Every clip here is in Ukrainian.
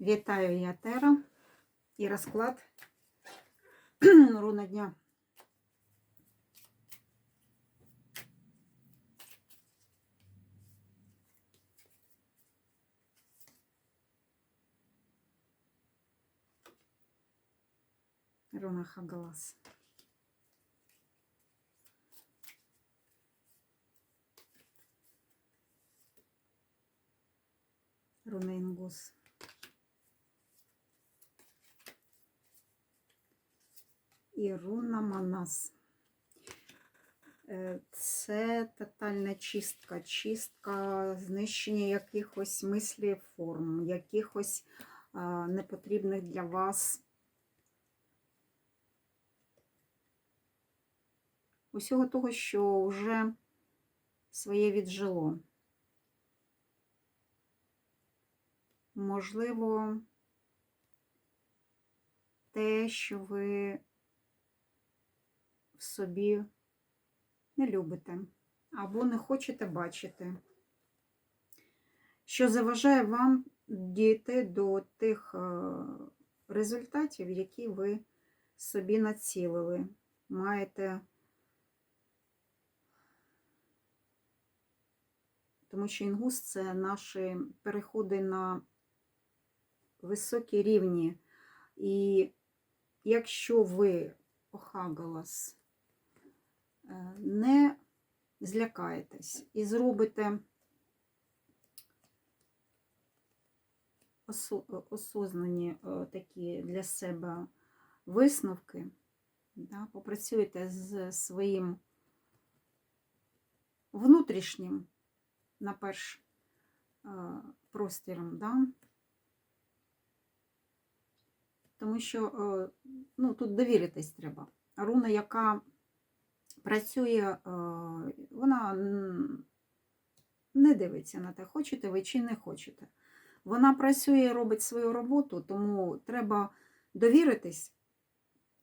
Вітаю я Тера і розклад руна дня. Руна Хагалас. Руна Інгус. І руна Манас. Е, Це тотальна чистка, чистка, знищення якихось мислів, форм, якихось непотрібних для вас усього того, що вже своє віджило. Можливо, те, що ви в собі не любите або не хочете бачити, що заважає вам дійти до тих е, результатів, які ви собі націлили. Маєте, тому що інгус це наші переходи на високі рівні. І якщо ви Охагалас не злякаєтесь і зробите осознані е, такі для себе висновки, да, попрацюєте з своїм внутрішнім, на перш е, простіром, да, тому що е, ну, тут довіритись треба. Руна, яка працює, е, вона не дивиться на те, хочете ви чи не хочете. Вона працює, робить свою роботу, тому треба довіритись.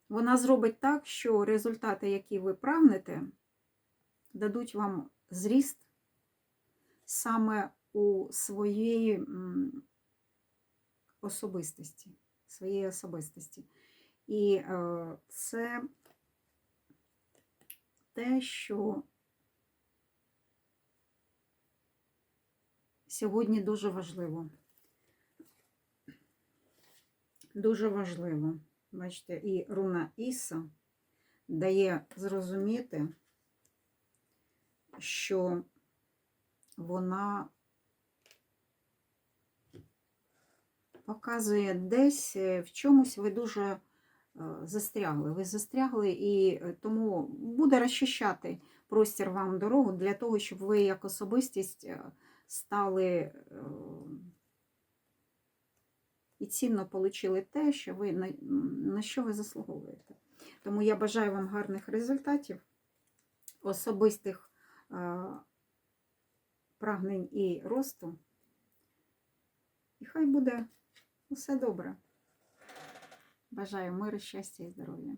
Вона зробить так, що результати, які ви прагнете, дадуть вам зріст саме у своєї особистості, своєї особистості. І е, це те, що сьогодні дуже важливо. Дуже важливо. Бачите, і руна Іса дає зрозуміти, що вона показує десь е, в чомусь ви дуже застрягли. Ви застрягли, і е, тому буде розчищати простір вам дорогу для того, щоб ви як особистість е, стали е, і цінно отримали те, що ви на, що ви заслуговуєте. Тому я бажаю вам гарних результатів, особистих е, прагнень і росту. І хай буде усе добре. Бажаю миру, щастя і здоров'я.